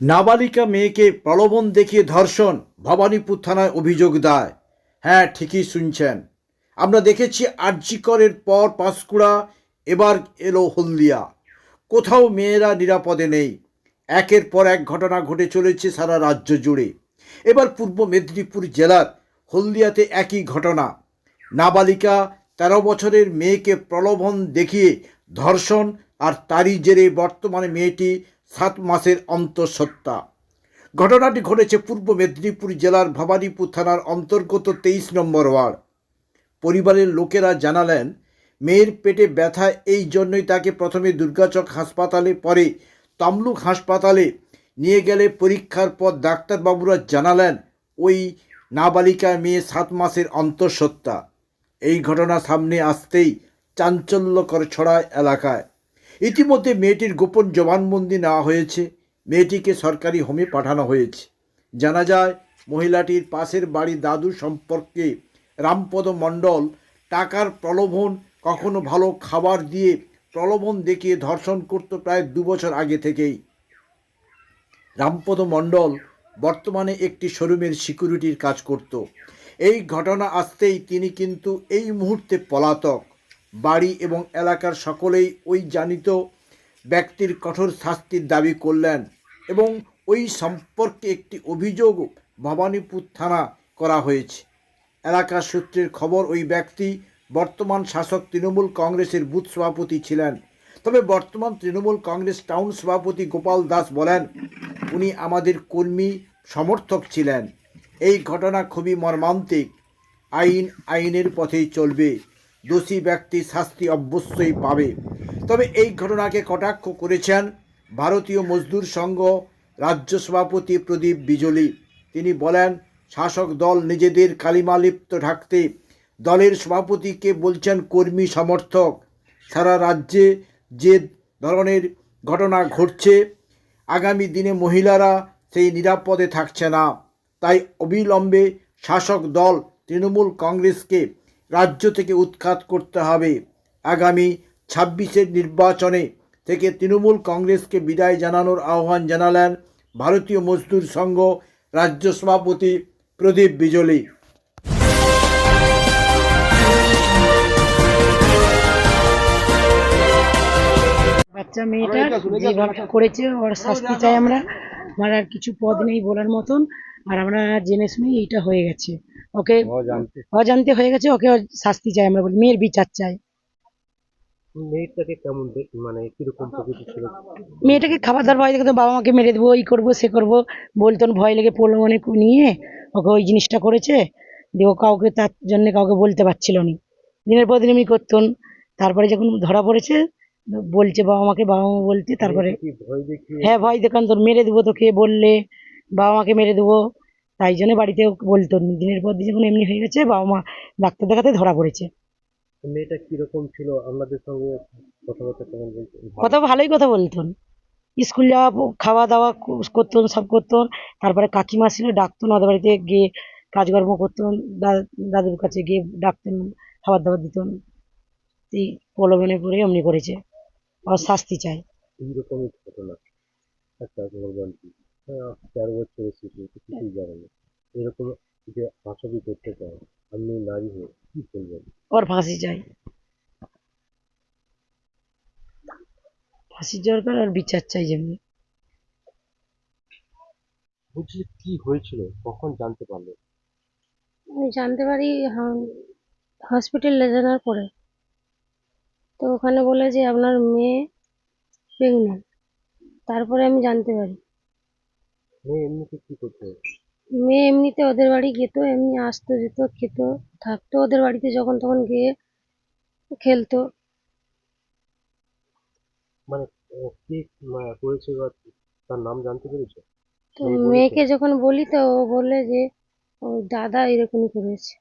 নাবালিকা মেয়েকে প্রলোভন দেখিয়ে ধর্ষণ ভবানীপুর থানায় অভিযোগ দায়। হ্যাঁ ঠিকই শুনছেন। আমরা দেখেছি আর্যিকরের পর পাঁশকুড়া, এবার এলো হলদিয়া। কোথাও মেয়েরা নিরাপদে নেই। একের পর এক ঘটনা ঘটে চলেছে সারা রাজ্য জুড়ে। এবার পূর্ব মেদিনীপুর জেলার হলদিয়াতে একই ঘটনা। নাবালিকা তেরো বছরের মেয়েকে প্রলোভন দেখিয়ে ধর্ষণ আর তারই জেরে বর্তমানে মেয়েটি সাত মাসের অন্তঃসত্ত্বা। ঘটনাটি ঘটেছে পূর্ব মেদিনীপুর জেলার ভবানীপুর থানার অন্তর্গত তেইশ নম্বর ওয়ার্ড। পরিবারের লোকেরা জানালেন, মেয়ের পেটে ব্যথা এই জন্যই তাকে প্রথমে দুর্গাচক হাসপাতালে, পরে তমলুক হাসপাতালে নিয়ে গেলে পরীক্ষার পর ডাক্তারবাবুরা জানালেন, ওই নাবালিকা মেয়ে সাত মাসের অন্তঃসত্ত্বা। এই ঘটনা সামনে আসতেই চাঞ্চল্যকর ছড়ায় এলাকায়। ইতিমধ্যে মেয়েটির গোপন জবানবন্দি নেওয়া হয়েছে। মেয়েটিকে সরকারি হোমে পাঠানো হয়েছে। জানা যায়, মহিলাটির পাশের বাড়ি দাদু সম্পর্কে রামপদ মণ্ডল টাকার প্রলোভন, কখনো ভালো খাবার দিয়ে প্রলোভন দেখিয়ে ধর্ষণ করত প্রায় দু বছর আগে থেকেই। রামপদ মণ্ডল বর্তমানে একটি শোরুমের সিকিউরিটির কাজ করত। এই ঘটনা আসতেই তিনি কিন্তু এই মুহূর্তে পলাতক। বাড়ি এবং এলাকার সকলেই ওই জানিত ব্যক্তির কঠোর শাস্তির দাবি করলেন এবং ওই সম্পর্কে একটি অভিযোগ ভবানীপুর থানা করা হয়েছে। এলাকার সূত্রের খবর, ওই ব্যক্তি বর্তমান শাসক তৃণমূল কংগ্রেসের বুথ সভাপতি ছিলেন। তবে বর্তমান তৃণমূল কংগ্রেস টাউন সভাপতি গোপাল দাস বলেন, উনি আমাদের কর্মী সমর্থক ছিলেন। এই ঘটনা খুবই মর্মান্তিক। আইন আইনের পথেই চলবে। দোষী ব্যক্তি শাস্তি অবশ্যই পাবে। তবে এই ঘটনাকে কটাক্ষ করেছেন ভারতীয় মজদুর সংঘ রাজ্য সভাপতি প্রদীপ বিজলি। তিনি বলেন, শাসক দল নিজেদের কালিমালিপ্ত ঢাকতে দলের সভাপতিকে বলছেন কর্মী সমর্থক। সারা রাজ্যে যে ধরনের ঘটনা ঘটছে, আগামী দিনে মহিলারা সেই নিরাপদে থাকছে না। তাই অবিলম্বে শাসক দল তৃণমূল কংগ্রেসকে রাজ্য থেকে উৎখাত করতে হবে। আগামী ছাব্বিশের নির্বাচনে থেকে তৃণমূল কংগ্রেসকে বিদায় জানানোর আহ্বান জানালেন ভারতীয় মজদুর সংঘ রাজ্য সভাপতি প্রদীপ বিজলি। বাচ্চা মেয়েটা যেভাবে করেছে ওর শাস্তি চাই আমরা। আমার আর কিছু পদ নেই বলার মতন। আর আমরা জেনে শুনে এইটা হয়ে গেছে। ওকে? অজান্তে। হয়ে গেছে ওকে শাস্তি চাই আমরা বলি মেয়ের বিচার চাই। মেয়েটাকে কেমন মানে কীরকম প্রকৃতি ছিল? মেয়েটাকে খাবার দাবার ভয় দেখতো বাবা মাকে মেরে দেবো এই করব সে করব। বলতন ভয় লেগে পড়ল মানে নিয়ে ওকে ওই জিনিসটা করেছে। দিয়ে ও কাউকে তার জন্য কাউকে বলতে পারছিল না। দিনের পর দিন এমনি করতেন তারপরে যখন ধরা পড়েছে বলছে বাবা মাকে বাবা মা বলতে তারপরে হ্যাঁ ভয় দেখান তোর মেরে দেবো তোকে বললে। বাবা মাকে মেরে দেবো। তাই জন্য বাড়িতে বলতো দিনের পর দিন যখন এমনি হয়ে গেছে বাবা মা ডাক্তার দেখাতে ধরা পড়েছে। মেয়েটা কীরকম ছিল? আপনাদের সঙ্গে কথাবার্তা কেমন কথা ভালোই কথা বলতেন স্কুল যাওয়া খাওয়া দাওয়া করতেন সব করতেন তারপরে কাকিমা ছিল ডাকতেন ওদের বাড়িতে গিয়ে কাজকর্ম করতেন দাদুর কাছে গিয়ে ডাকতেন খাবার দাবার দিতেন। এই প্রলোভনে পড়ে এমনি করেছে। ওর শাস্তি চাই এইরকমই ঘটনা। হ্যাঁ, চার বছরের শিশু কিছুই জানে না এরকম যে আসামি করতে চায় আপনি নারী হয়ে কি বলবেন ওর ফাঁসি চাই। ফাঁসির দরকার আর বিচার চাই যেমনি। বলছি কি হয়েছিল? কখন জানতে পারলেন আমি জানতে পারি হসপিটালে জানার পরে। তো ওখানে বলে যে আপনার মেয়ে প্রেগনেন্ট তারপরে আমি জানতে পারি। মেয়ে এমনিতে কি করতে? মেয়ে এমনিতে ওদের বাড়ি যেত এমনি আসতো যেত খেত থাকতো ওদের বাড়িতে যখন তখন গিয়ে খেলতো। মানে কি মানে করেছে বা তার নাম জানতে পেরেছ? তো মেয়ে বলেছে? মেয়েকে যখন বলি তো ও বললে যে ও দাদা এরকমই করেছে।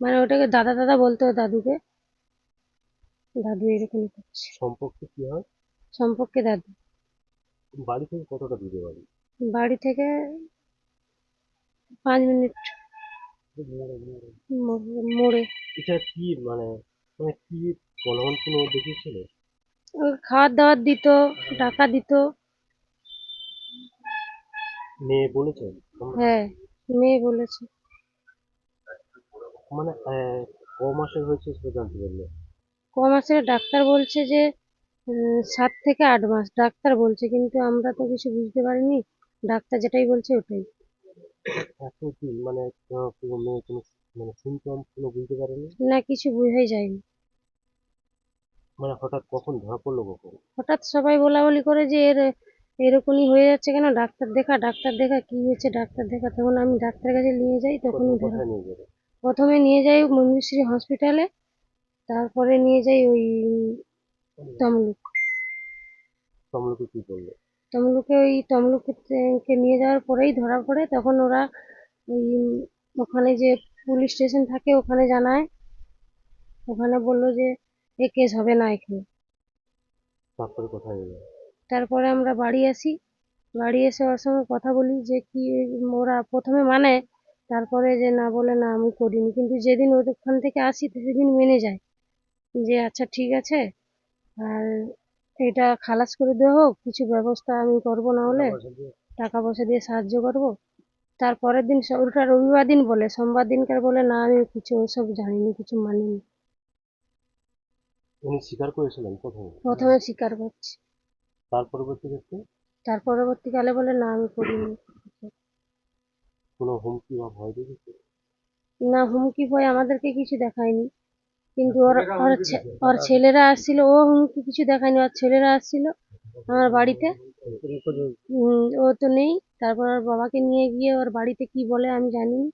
মানে ওটাকে দাদা দাদা বলতো ওর দাদুকে। দাদু এরকমই করছে। সম্পর্কে কি হয়? সম্পর্কে দাদু। বাড়ি থেকে কতটা দূরে বাড়ি? বাড়ি থেকে পাঁচ মিনিট মোড়ে। এটা কি মানে মানে কি প্রলোভন কোনো দেখিয়েছিল? খাবার দাবার দিত টাকা দিত। মেয়ে বলেছে? হ্যাঁ মেয়ে বলেছে। মানে ক মাসের হয়েছে সেটা জানতে পারল? ক মাসের ডাক্তার বলছে যে সাত থেকে আট মাস। ডাক্তার বলছে কিন্তু আমরা তো কিছু বুঝতে পারিনি। ডাক্তার যেটাই বলছে ওটাই। এখন কি মানে কোনো মেয়ে কোনো মানে সিমটম কোনো বুঝতে পারেনি না? কিছু বোঝাই যায়নি। মানে হঠাৎ কখন ধরা পড়ল কখন? হঠাৎ সবাই বলা বলি করে যে এর এরকমই হয়ে যাচ্ছে কেন? ডাক্তার দেখা ডাক্তার দেখা কি হয়েছে? ডাক্তার দেখা তখন আমি ডাক্তারের কাছে নিয়ে যাই তখনই ধরা কোথায় নিয়ে যাবে? প্রথমে নিয়ে যাই মঞ্জুশ্রী হসপিটালে তারপরে নিয়ে যাই ওই তমলুক। তমলুকে কি করল? তমলুকে ওই তমলুকে নিয়ে যাওয়ার পরেই ধরা পড়ে তখন ওরা ওই ওখানে যে পুলিশ স্টেশন থাকে ওখানে জানায়। ওখানে বলল যে এ কেস হবে না এখানে। তারপরে কোথায় গেলো? তারপরে আমরা বাড়ি আসি। বাড়ি এসে ওর সঙ্গে কথা বলি যে কি ওরা প্রথমে মানে? তারপরে যে না বলে না আমি করিনি। কিন্তু যেদিন ওদের ওখান থেকে আসি সেদিন মেনে যায় যে আচ্ছা ঠিক আছে। আর এটা খালাস করে দেওয়া হোক কিছু ব্যবস্থা আমি করব না হলে টাকা পয়সা দিয়ে। সাহায্য করব। তারপরের দিন ওটা রবিবার দিন বলে সোমবার দিনকার বলে না আমি কিছু ওসব জানিনি কিছু মানিনি। উনি স্বীকার করেছিলেন প্রথমে? প্রথমে স্বীকার করছি। তার পরবর্তী ক্ষেত্রে তার পরবর্তীকালে বলে না আমি করিনি। কোনো হুমকি বা ভয় দেখেছে না হুমকি ভয় আমাদেরকে কিছু দেখায়নি। কিন্তু ওর ওর ছে- ওর ছেলেরা আসছিল ও হুমকি কিছু দেখায়নি ওর ছেলেরা আসছিল আমার বাড়িতে। উম, ও তো নেই তারপর ওর বাবাকে নিয়ে গিয়ে ওর বাড়িতে কি বলে আমি জানি না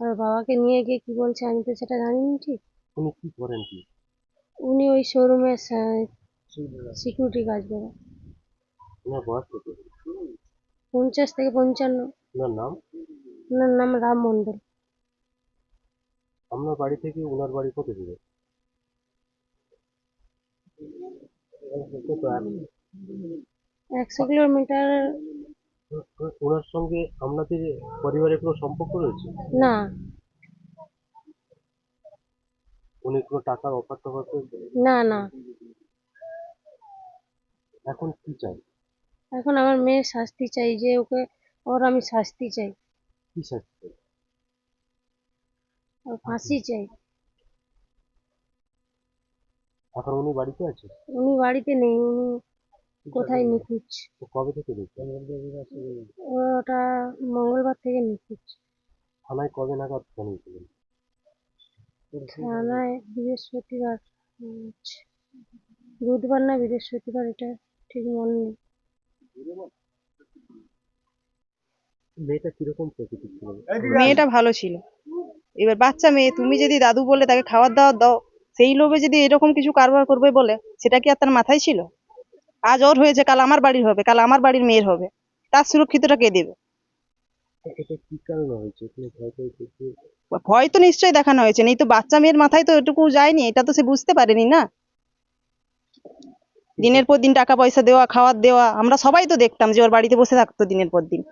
ওর বাবাকে নিয়ে গিয়ে কি বলছে আমি তো সেটা জানি না ঠিক? উনি কি করেন কি? উনি ওই শোরুমে সিকিউরিটি কাজ করে। ওনার বয়স কত? পঞ্চাশ থেকে পঞ্চান্ন। ওনার নাম? ওনার নাম রাম মণ্ডল। আপনার বাড়ি থেকে ওনার বাড়ি কত দূরে? একশো কিলোমিটার। ওনার সঙ্গে আপনাদের পরিবারের কোনো সম্পর্ক রয়েছে? না। উনি কোনো টাকার অফার টফার করেছে না না। এখন কি চাই? এখন আমার মেয়ের শাস্তি চাই যে ওকে ওর আমি শাস্তি চাই। কি শাস্তি চাই? ওর ফাঁসি চাই। এখন উনি বাড়িতে আছে? উনি বাড়িতে নেই উনি কোথায় নিখোঁজ? কবে থেকে ওটা মঙ্গলবার থেকে নিখোঁজ। থানায় কবে নাগাদ জানিয়েছিলেন থানায় বৃহস্পতিবার বুধবার না বৃহস্পতিবার এটা ঠিক মনে নেই। মেয়েটা কীরকম প্রকৃতির ছিল? মেয়েটা ভালো ছিল। এবার বাচ্চা মেয়ে তুমি যদি দাদু বলে তাকে খাবার দাবার দাও সেই লোভে যদি এরকম কিছু কারবার করবে বলে সেটা কি আর তার মাথায় ছিল? আজ ওর হয়েছে কাল আমার বাড়ির হবে কাল আমার বাড়ির মেয়ের হবে। তার সুরক্ষিতটা কে দেবে? এটা কি কারণে হয়েছে? ভয় পেয়েছে কি? ভয় তো নিশ্চয়ই দেখানো হয়েছে নেই তো বাচ্চা মেয়ের মাথায় তো এটুকু যায়নি এটা তো সে বুঝতে পারেনি না। দিনের পর দিন টাকা পয়সা দেওয়া খাওয়ার দেওয়া আমরা সবাই তো দেখতাম যে ওর বাড়িতে বসে থাকতো দিনের পর দিন।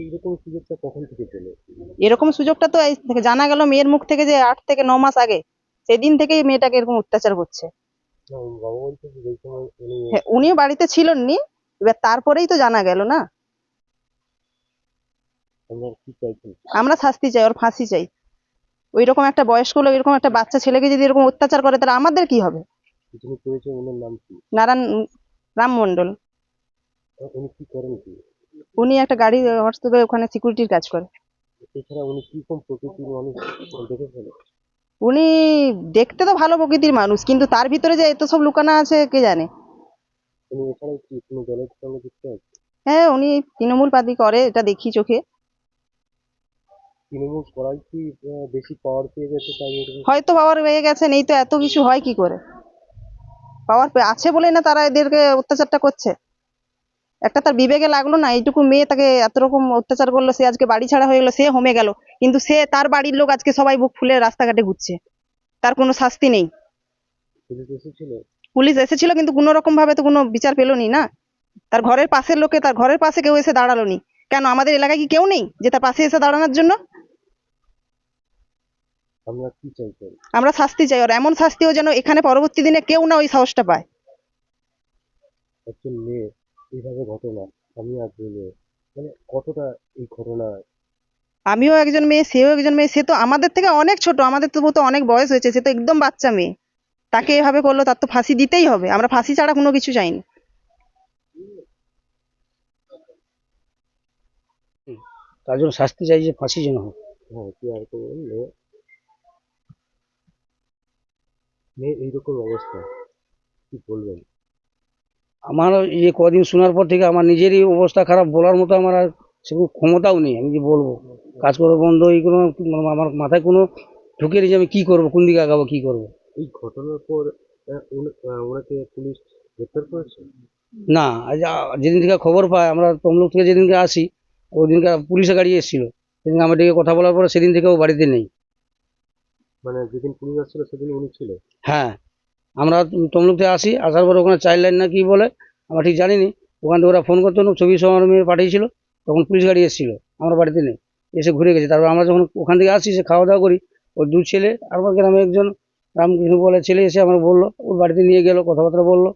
এইরকম সুযোগটা কখন থেকে পেলে এরকম সুযোগটা তো এই থেকে জানা গেল মেয়ের মুখ থেকে যে আট থেকে ন মাস আগে। সেদিন থেকেই মেয়েটাকে এরকম অত্যাচার করছে বাবা বলছে যে যেই সময় উনি হ্যাঁ উনিও বাড়িতে ছিলেন নি এবার তারপরেই তো জানা গেল না। আপনার কি চাইছেন আমরা শাস্তি চাই ওর ফাঁসি চাই। ওই রকম একটা বয়স্ক লোক এরকম একটা বাচ্চা ছেলেকে যদি এরকম অত্যাচার করে তাহলে আমাদের কি হবে? যিনি করেছে ওনার নাম কি? নারায়ণ রাম মন্ডল উনি কি করেন কি? উনি একটা গাড়ি হোয়াটসঅ্যাপে ওখানে সিকিউরিটির কাজ করে। এছাড়া উনি কি প্রকৃতির মানুষ দেখেছেন উনি দেখতে তো ভালো প্রকৃতির মানুষ কিন্তু তার ভিতরে যে এত সব লুকানো আছে কে জানে? উনি এছাড়াও কি কোনো দলের সঙ্গে যুক্ত আছে হ্যাঁ উনি তৃণমূল পাতি করে এটা দেখি চোখে। তৃণমূল করাই কি আহ, বেশি পাওয়ার পেয়ে গেছে তাই এরকম? হয়তো পাওয়ার হয়ে গেছে নেই তো এত কিছু হয় কি করে? পাওয়ার আছে বলে না তারা এদেরকে অত্যাচারটা করছে। একটা তার বিবেকে লাগল না এইটুকু মেয়ে তাকে এত রকম অত্যাচার করল সে আজকে বাড়ি ছাড়া হয়ে গেলো সে হোমে গেল। কিন্তু সে তার বাড়ির লোক আজকে সবাই বুক ফুলে রাস্তাঘাটে ঘুরছে। তার কোনো শাস্তি নেই। পুলিশ এসেছিল? কিন্তু কোনো রকম ভাবে তো কোনো বিচার পেল নি না। তার ঘরের পাশের লোকে তার ঘরের পাশে কেউ এসে দাঁড়াল নি। কেন আমাদের এলাকায় কি কেউ নেই যে তার পাশে এসে দাঁড়ানোর জন্য? আমরা শাস্তি চাই আর এমন শাস্তিও যেন এখানে পরবর্তী দিনে কেউ না ওই সাহসটা পায়। একজন মেয়ে। এইভাবে ঘটনা। আমি একজন মেয়ে মানে কতটা এই ঘটনা? আমিও একজন মেয়ে সেও একজন মেয়ে সে তো আমাদের থেকে অনেক ছোট। আমাদের তবু তো অনেক বয়স হয়েছে সে তো একদম বাচ্চা মেয়ে। তাকে এভাবে করল তার তো ফাঁসি দিতেই হবে। আমরা ফাঁসি ছাড়া কোনো কিছু চাইনি তার জন্য শাস্তি চাই যে ফাঁসি যেন হোক। হ্যাঁ কি আর করবেন মেয়ে মেয়ে এইরকম অবস্থা। কি বলবেন? আমার এই কদিন শোনার পর থেকে আমার নিজেরই অবস্থা খারাপ বলার মতো আমার আর সেরকম ক্ষমতাও নেই আমি যে বলব। কাজ করব বন্ধ এই কোনো আমার মাথায় কোনো ঢুকে যে আমি কী করব কোন দিকে আগাবো কী করব। এই ঘটনার পর ওনাকে পুলিশ গ্রেপ্তার করেছে? না যেদিন থেকে খবর পাই আমরা তমলুক থেকে যেদিনকে আসি ওই দিনকে পুলিশের গাড়ি এসেছিল। সেদিন আমার দিকে কথা বলার পরে সেদিন থেকে ও বাড়িতে নেই। মানে যেদিন পুলিশ আসছিল সেদিন উনি ছিল হ্যাঁ। আমরা তমলুক থেকে আসি, আসার পর ওখানে চাইল্ড লাইন না কি বলে, আমরা ঠিক জানি নি ওখান থেকে ওরা ফোন করতো, ছবি আমার মেয়ে পাঠিয়েছিল, তখন পুলিশ গাড়ি এসেছিল, আমার বাড়িতে নেই। এসে ঘুরে গেছে। তারপর আমরা যখন ওখান থেকে আসি সে খাওয়া দাওয়া করি, ওর দু ছেলে আমার গ্রামে একজন রামকৃষ্ণ বলে ছেলে এসে আমার বলল, ওর বাড়িতে নিয়ে গেলো, কথাবার্তা বলল।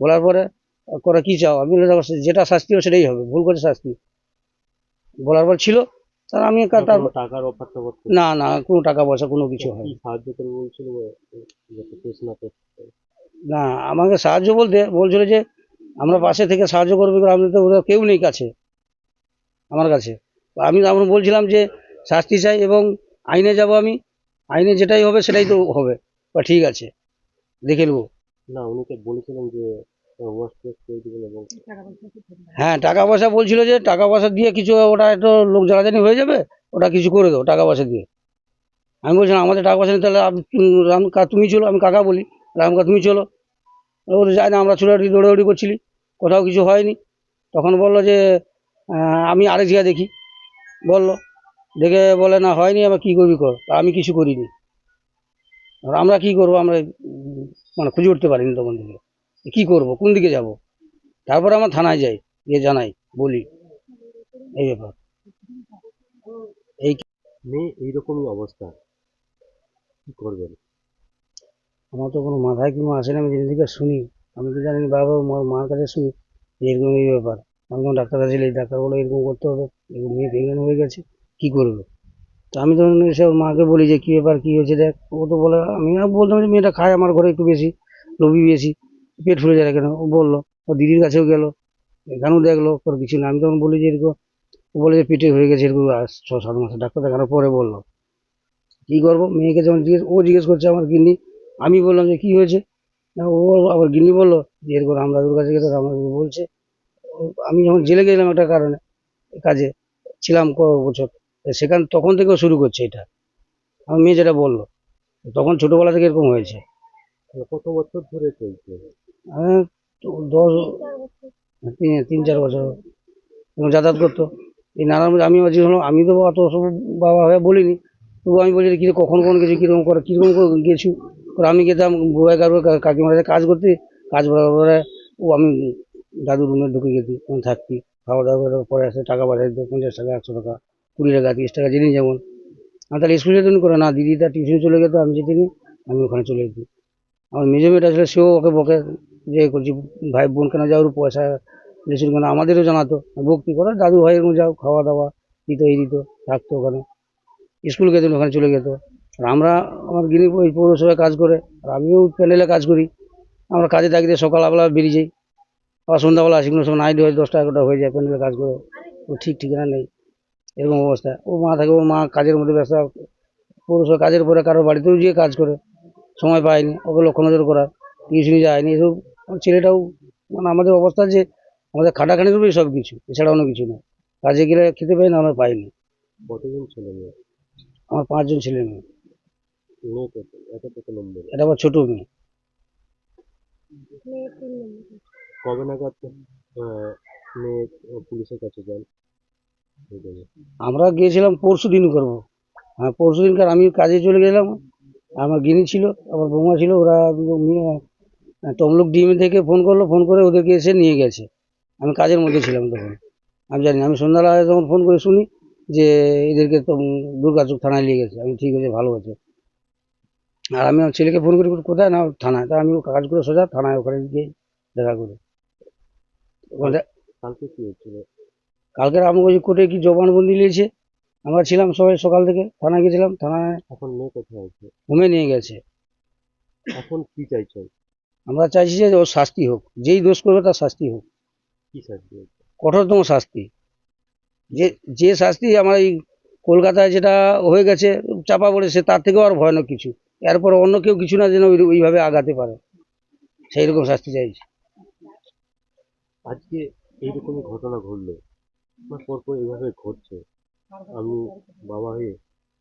বলার পরে, করে, কী চাও? আমি যেটা শাস্তি হবে সেটাই হবে, ভুল করে শাস্তি। বলার পর ছিল তার আমি টাকার অফার না না কোনো টাকা পয়সা কোনো কিছু হয় সাহায্য করে বলছিল না আমাকে সাহায্য বলতে বলছিল যে আমরা পাশে থেকে সাহায্য করব আমি তো ওরা কেউ নেই কাছে আমার কাছে। আমি আমরা বলছিলাম যে শাস্তি চাই এবং আইনে যাব আমি। আইনে যেটাই হবে সেটাই তো হবে। বা ঠিক আছে দেখে নেব। না উনিকে বলেছিলেন যে হ্যাঁ টাকা পয়সা বলছিল যে টাকা পয়সা দিয়ে কিছু ওটা একটু লোক জ্বালাজানি হয়ে যাবে, ওটা কিছু করে দাও টাকা পয়সা দিয়ে। আমি বলছিলাম, আমাদের টাকা পয়সা নিয়ে তাহলে তুমি চলো, আমি কাকা বলি, রামকা তুমি চলো। ও বলে যায় না, আমরা ছোটাছুটি দৌড়াদৌড়ি করছিলি, কোথাও কিছু হয়নি। তখন বলল যে আমি আরেক জায়গায় দেখি। বলল, দেখে বলে, না, হয়নি আবার কী করবি কর আমি কিছু করিনি। আমরা কী করব, আমরা মানে খুঁজে উঠতে পারিনি তখন থেকে। কী করব? কোন দিকে যাব? তারপরে আমার থানায় যাই গিয়ে জানাই বলি। এই ব্যাপার। এই মেয়ে এইরকমই অবস্থা। কি করবেন? আমার তো কোনো মাথায় কোনো আসে না আমি যেদিন থেকে শুনি আমি তো জানি বাবা মার মার কাছে শুনি এরকম এই ব্যাপার। আমি যখন ডাক্তার কাছে গেলে ডাক্তার বলে এরকম করতে হবে এরকম মেয়ে প্রেগনেন্ট হয়ে গেছে কী করবে? তো আমি তখন এসে ওর মাকে বলি যে কী ব্যাপার কী হয়েছে দেখ? ও তো বলে আমি বলতাম যে মেয়েটা খায় আমার ঘরে একটু বেশি রবি বেশি। পেট ফুলে যায় কেন? ও বলল ও দিদির কাছেও গেল এখানেও দেখল ওর কিছু না আমি তখন বলি যে এরকম ও বলে যে পেটে হয়ে গেছে এরকম ছ সাত মাসে ডাক্তার দেখানোর পরে বলল। কী করব? মেয়েকে যখন জিজ্ঞেস ও জিজ্ঞেস করছে আমার গিন্নি। আমি বললাম যে কী হয়েছে? না, ও আবার গিন্নি বলল যে এরকম রামদাদুর কাছে গেছে রামদাদু বলছে আমি যখন জেলে গেলাম একটা কারণে কাজে ছিলাম ক বছর সেখান তখন থেকেও শুরু করছে এটা। আমার মেয়ে যেটা বলল তখন ছোটোবেলা থেকে এরকম হয়েছে। কত বছর ধরে চলছে? দশ, তিন চার বছর যাতায়াত করতো। এই নানান আমি হচ্ছে হলো আমি তো অত সব বাবা হয়ে বলিনি। তবু আমি বলি কি কখন কখন গেছি কীরকম করে কীরকম করে গেছু? করে আমি গেতাম বউয়ে কারও কাকিমার কাজ করতে। কাজ করার ও আমি দাদুর রুমে ঢুকে গেছি ওখানে থাকতি খাওয়া দাওয়া করে পরে আসে টাকা পাঠাই দিত পঞ্চাশ টাকা, একশো টাকা, কুড়ি টাকা, তিরিশ টাকা, জিনিস যেমন। আর তাহলে স্কুলে যেতেন করে না, দিদি তার টিউশনে চলে যেত আমি যেতে নিই, আমি ওখানে চলে যেতাম। আমার মেজো মেয়েটা ছিল, সেও ওকে বকে যে করছি, ভাই বোন কেন যাও পয়সা দিয়েছিল কেন আমাদেরও জানাতো ভক্তি করে, দাদু ভাই এরকম যাও, খাওয়া দাওয়া দিত, এই দিত, থাকতো ওখানে। স্কুল গেতেন ওখানে চলে যেত আর আমরা, আমার গিনি ওই পৌরসভায় কাজ করে, আর আমিও প্যান্ডেলে কাজ করি। আমরা কাজে থাকিতে সকালবেলা বেরিয়ে যাই। আবার সন্ধ্যাবেলা আসি, কোনো সময় নাইট হয়, দশটা এগারোটা হয়ে যায় প্যান্ডেলে কাজ করে। ও ঠিক ঠিকানা নেই, এরকম অবস্থা। ও মা থাকে, ও মা কাজের মধ্যে ব্যস্ত। পৌরসভা কাজের পরে কারোর বাড়িতেও গিয়ে কাজ করে। সময় পায়নি, ওকে লক্ষ্য নজর করার। টিউশনি যায়নি, এসব ছেলেটাও মানে আমাদের অবস্থা যে আমাদের খাটাখানির উপরেই সব কিছু এছাড়া অন্য কিছু না কাজে গেলে খেতে পাই না আমরা পাইনি কতজন ছেলে মেয়ে? আমার পাঁচজন ছেলে মেয়ে। এটা আবার ছোটো মেয়ে। কবে নাগাদ মেয়ে পুলিশের কাছে যান। আমরা গিয়েছিলাম পরশু দিন করব। হ্যাঁ পরশু দিনকার আমি কাজে চলে গেলাম। আমার গিনি ছিল আমার বৌমা ছিল ওরা নিয়ে- তমলুক ডিএম থেকে ফোন করল ফোন করে ওদেরকে এসে নিয়ে গেছে। আমি কাজের মধ্যে ছিলাম তখন। আমি জানি আমি সন্ধ্যাবেলা যখন ফোন করে শুনি যে এদেরকে তো দুর্গাচক থানায় নিয়ে গেছে। আমি ঠিক আছে ভালো আছে। আর আমি আমার ছেলেকে ফোন করি কোথায়? না থানায়। তা আমি কাজ করে সোজা থানায় ওখানে গিয়ে দেখা করি। কালকে কি হয়েছিল? কালকে রামগঞ্জ কোর্টে কি জবানবন্দি নিয়েছে? আমরা ছিলাম সবাই সকাল থেকে থানায় গেছিলাম থানায় এখন মেয়ে কোথায় আছে? হোমে নিয়ে গেছে। এখন কি চাইছেন? আমরা চাইছি যে ওর শাস্তি হোক যেই দোষ করবে তার শাস্তি হোক। কি শাস্তি কঠোরতম শাস্তি। যে যে শাস্তি আমার এই কলকাতায় যেটা হয়ে গেছে চাপা পড়েছে তার থেকেও আর ভয়ানক কিছু। এরপর অন্য কেউ কিছু না যেন ওইভাবে আগাতে পারে। সেই রকম শাস্তি চাইছি। আজকে এইরকমই ঘটনা ঘটলো। পরপর এইভাবে ঘটছে। আমি বাবা হয়ে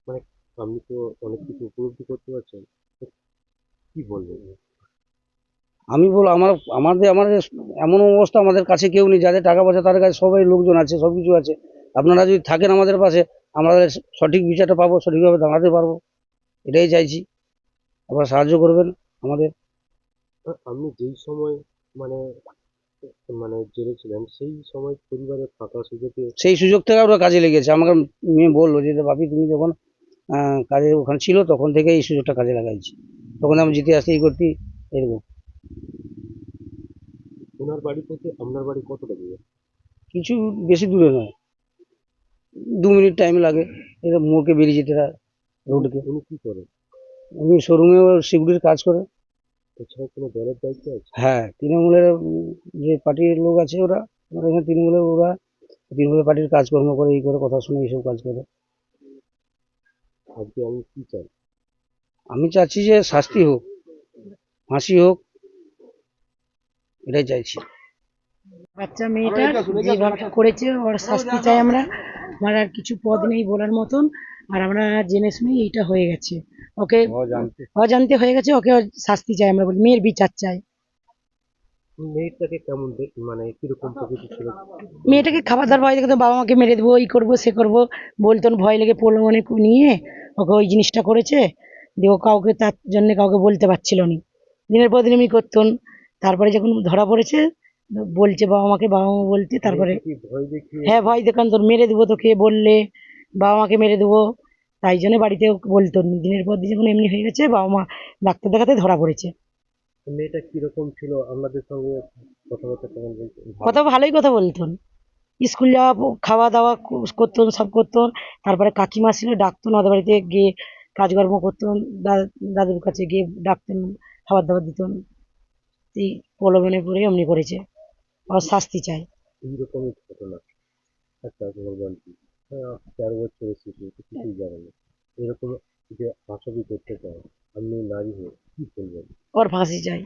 মানে আপনি তো অনেক কিছু উপলব্ধি করতে পারছেন কি বলবেন? আমি বল আমার আমাদের আমাদের এমন অবস্থা আমাদের কাছে কেউ নেই যাদের টাকা পয়সা তাদের কাছে সবাই লোকজন আছে সব কিছু আছে। আপনারা যদি থাকেন আমাদের পাশে আমরা সঠিক বিচারটা পাবো সঠিকভাবে দাঁড়াতে পারব। এটাই চাইছি। আপনারা সাহায্য করবেন আমাদের। আপনি যেই সময় মানে মানে জেলে ছিলেন সেই সময় পরিবারের ফাঁকা সুযোগে সেই সুযোগ থেকে ওরা কাজে লেগেছে। আমাকে মেয়ে বলল যে বাপি তুমি যখন কাজে ওখানে ছিল তখন থেকে এই সুযোগটা কাজে লাগাইছি। তখন আমি যেতে আসতে এই করতে এরকম। ওনার বাড়ি থেকে আপনার বাড়ি কতটা দূরে? কিছু বেশি দূরে নয়। দু মিনিট টাইম লাগে। এটা মোড়কে বেরিয়ে যেতে হয় রোডকে উনি কি করেন? উনি শোরুমে সিকিউরিটির কাজ করে। এছাড়া কোনো দলের দায়িত্ব আছে? হ্যাঁ তৃণমূলের যে পার্টির লোক আছে ওরা ওরা এখানে তৃণমূলের ওরা তৃণমূলের পার্টির কাজকর্ম করে এই করে কথা শুনে এইসব কাজ করে। আজকে আমি কি চাই? আমি চাচ্ছি যে শাস্তি হোক ফাঁসি হোক এটাই চাইছি। বাচ্চা যেভাবে করেছে ওর শাস্তি চাই আমরা। আমার আর কিছু পদ নেই বলার মতন। আর আমরা জেনে শুনে এইটা হয়ে গেছে। ওকে? অজান্তে। হয়ে গেছে ওকে ওর শাস্তি চাই আমরা বলি। মেয়ের বিচার চাই। মেয়েটাকে কেমন মানে কীরকম প্রকৃতি ছিল? মেয়েটাকে খাবার দাবার ভয় দেখতো বাবা মাকে মেরে দেবো এই করব সে করব। বলতন ভয় লেগে পড়ল মনে নিয়ে। ওকে ওই জিনিসটা করেছে। দিয়ে ও কাউকে তার জন্য কাউকে বলতে পারছিল না। দিনের পর দিন এমনি করতেন তারপরে যখন ধরা পড়েছে বলছে বাবা মাকে বাবা মা বলতে তারপরে হ্যাঁ ভয় দেখান তোর মেরে দেবো তোকে বললে বাবা মাকে মেরে দেবো। তাই জন্য বাড়িতে বলতো দিনের পর দিন যখন এমনি হয়ে গেছে বাবা মা ডাক্তার দেখাতে ধরা পড়েছে। মেয়েটা কীরকম ছিল? আপনাদের সঙ্গে কথা ভালোই কথা বলতেন স্কুল যাওয়া খাওয়া দাওয়া করতেন সব করতেন তারপরে কাকিমা ছিল ডাকতেন ওদের বাড়িতে গিয়ে কাজকর্ম করতেন দাদুর কাছে গিয়ে ডাকতেন খাবার দাবার দিতেন এই প্রলোভনে পড়ে এমনি করেছে। ওর শাস্তি চাই এইরকমই ঘটনা। একটা বলবেন কি? হ্যাঁ, তেরো বছরের শিশু কিছুই জানে না। এরকম যে ফাঁসাবি করতে চায় আপনি নারী হয়ে কি বলবেন ওর ফাঁসি চাই।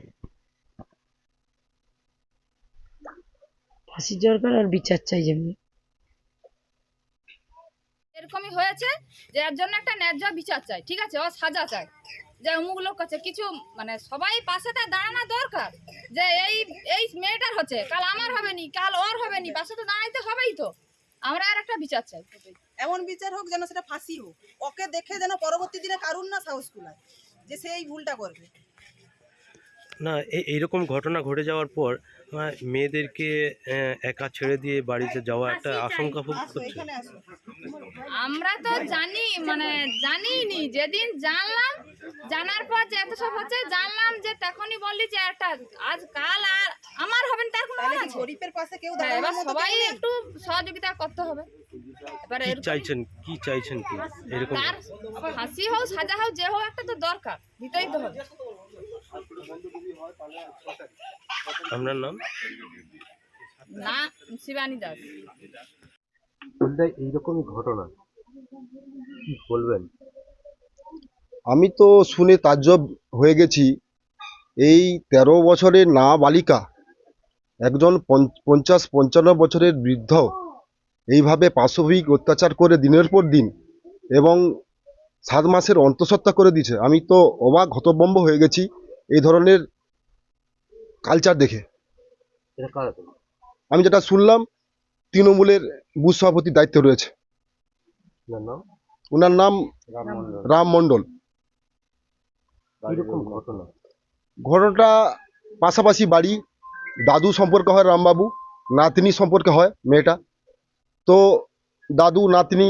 ফাঁসির দরকার আর বিচার চাই যেমনি। এরকমই হয়েছে যে এর জন্য একটা ন্যায্য বিচার চাই ঠিক আছে? ও সাজা চাই যে অমুক লোক আছে কিছু মানে সবাই পাশে তার দাঁড়ানো দরকার। যে এই এই মেয়েটার হচ্ছে কাল আমার হবে নি কাল ওর হবে নি পাশে তো দাঁড়াইতে হবেই তো। আমরা আর একটা বিচার চাই। এমন বিচার হোক যেন সেটা ফাঁসি হোক। ওকে দেখে যেন পরবর্তী দিনে কারুর না সাহস কুলায় যে সে এই ভুলটা করবে। না এই এইরকম ঘটনা ঘটে যাওয়ার পর মেয়েদেরকে একা ছেড়ে দিয়ে বাড়িতে যাওয়া একটা আশঙ্কা ভোগ করছে। আমরা তো জানি মানে জানিনি যেদিন জানলাম জানার পর যে এত সব হচ্ছে জানলাম যে তখনই বললি যে একটা আজ কাল আর আমার হবে না তার কোনো মানে গরিবের পাশে কেউ হ্যাঁ, এবার সবাই একটু সহযোগিতা করতে হবে। এবারে কি চাইছেন? কি চাইছেন কি? এরকম তার ফাঁসি হোক সাজা হোক যে হোক একটা তো দরকার দিতেই তো হবে। আপনার নাম? না শিবানী দাস। এইরকমই ঘটনা। কি বলবেন? আমি তো শুনে তাজ্জব হয়ে গেছি। এই তেরো বছরের না বালিকা একজন পঞ্চ- পঞ্চাশ পঞ্চান্ন বছরের বৃদ্ধ এইভাবে পাশবিক অত্যাচার করে দিনের পর দিন এবং সাত মাসের অন্তঃসত্ত্বা করে দিয়েছে। আমি তো অবাক হতবম্ব হয়ে গেছি। এই ধরনের কালচার দেখে। আমি যেটা শুনলাম তৃণমূলের বুথ সভাপতির দায়িত্বে রয়েছে। ওনার নাম? রাম মণ্ডল। ঘটনাটা পাশাপাশি বাড়ি দাদু সম্পর্কে হয় রামবাবু নাতনি সম্পর্কে হয় মেয়েটা। তো দাদু নাতনি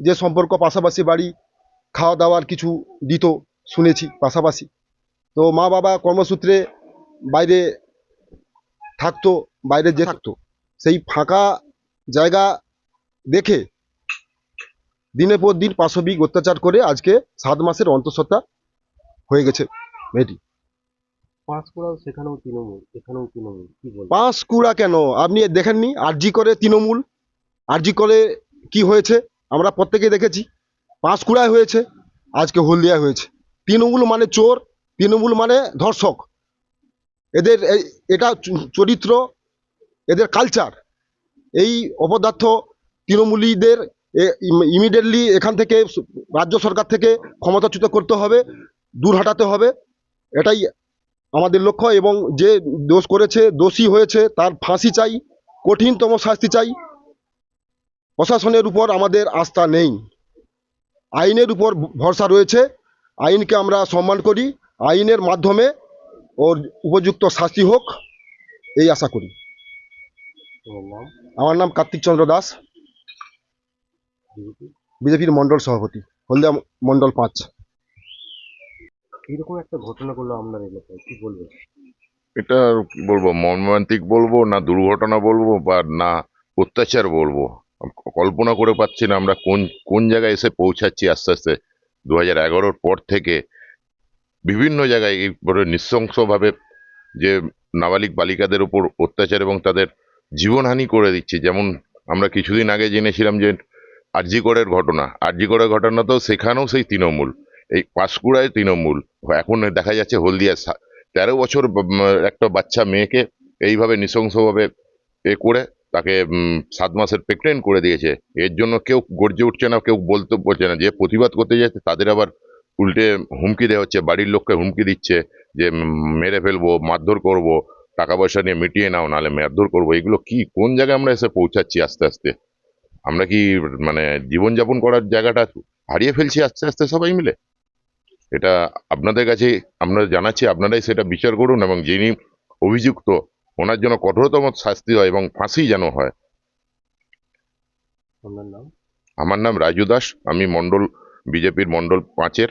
যে সম্পর্ক পাশাপাশি বাড়ি খাওয়া দাওয়ার কিছু দিত শুনেছি পাশাপাশি। তো মা বাবা কর্মসূত্রে বাইরে থাকতো বাইরে যে থাকতো। সেই ফাঁকা জায়গা দেখে দিনের পর দিন পাশবিক অত্যাচার করে আজকে সাত মাসের অন্তঃসত্ত্বা হয়ে গেছে মেয়েটি। পাঁশকুড়াও সেখানেও তৃণমূল এখানেও তৃণমূল কি বলবেন পাঁশকুড়া কেন? আপনি দেখেননি? আরজি করে তৃণমূল আরজি করে কি হয়েছে? আমরা প্রত্যেকে দেখেছি। পাঁশকুড়ায় হয়েছে আজকে হলদিয়ায় হয়েছে। তৃণমূল মানে চোর তৃণমূল মানে ধর্ষক। এদের এটা চরিত্র, এদের কালচার এই অপদার্থ তৃণমূলীদের ইমিডিয়েটলি এখান থেকে রাজ্য সরকার থেকে ক্ষমতাচ্যুত করতে হবে, দূর হাঁটাতে হবে। এটাই আমাদের লক্ষ্য এবং যে দোষ করেছে, দোষী হয়েছে, তার ফাঁসি চাই, কঠিনতম শাস্তি চাই। প্রশাসনের উপর আমাদের আস্থা নেই। আইনের উপর ভরসা রয়েছে। আইনকে আমরা সম্মান করি। আইনের মাধ্যমে ওর উপযুক্ত শাস্তি হোক এই আশা করি। আমার নাম কার্তিক চন্দ্র দাস বিজেপির মণ্ডল সভাপতি হলদিয়া মন্ডল পাঁচ। এইরকম একটা ঘটনা করল আপনার এলাকায় কি বলবেন? এটা কি বলব মর্মান্তিক বলব না দুর্ঘটনা বলব বা না অত্যাচার বলব। কল্পনা করে পাচ্ছি না আমরা কোন কোন জায়গায় এসে পৌঁছাচ্ছি আস্তে আস্তে। দু হাজার এগারোর পর থেকে বিভিন্ন জায়গায় এই নৃশংসভাবে যে নাবালিক বালিকাদের উপর অত্যাচার এবং তাদের জীবনহানি করে দিচ্ছে। যেমন আমরা কিছুদিন আগে জেনেছিলাম যে আরজিকরের ঘটনা। আরজিকরের ঘটনা তো সেখানেও সেই তৃণমূল, এই পাঁশকুড়ায় তৃণমূল। এখন দেখা যাচ্ছে হলদিয়া তেরো বছর একটা বাচ্চা মেয়েকে এইভাবে নৃশংসভাবে এ করে তাকে সাত মাসের প্রেগনেন্ট করে দিয়েছে। এর জন্য কেউ গর্জে উঠছে না, কেউ বলতে বলছে না। যে প্রতিবাদ করতে যাচ্ছে, তাদের আবার উল্টে হুমকি দেওয়া হচ্ছে বাড়ির লোককে হুমকি দিচ্ছে যে মেরে ফেলব মারধর করব টাকা পয়সা নিয়ে মিটিয়ে নাও নাহলে মারধর করব। এগুলো কি কোন জায়গায় আমরা এসে পৌঁছাচ্ছি আস্তে আস্তে? আমরা কি মানে জীবনযাপন করার জায়গাটা হারিয়ে ফেলছি আস্তে আস্তে সবাই মিলে? এটা আপনাদের কাছে আমরা জানাচ্ছি আপনারাই সেটা বিচার করুন এবং যিনি অভিযুক্ত ওনার জন্য কঠোরতম শাস্তি হয় এবং ফাঁসি যেন হয়। আমার নাম রাজু দাস আমি মণ্ডল বিজেপির মণ্ডল পাঁচের।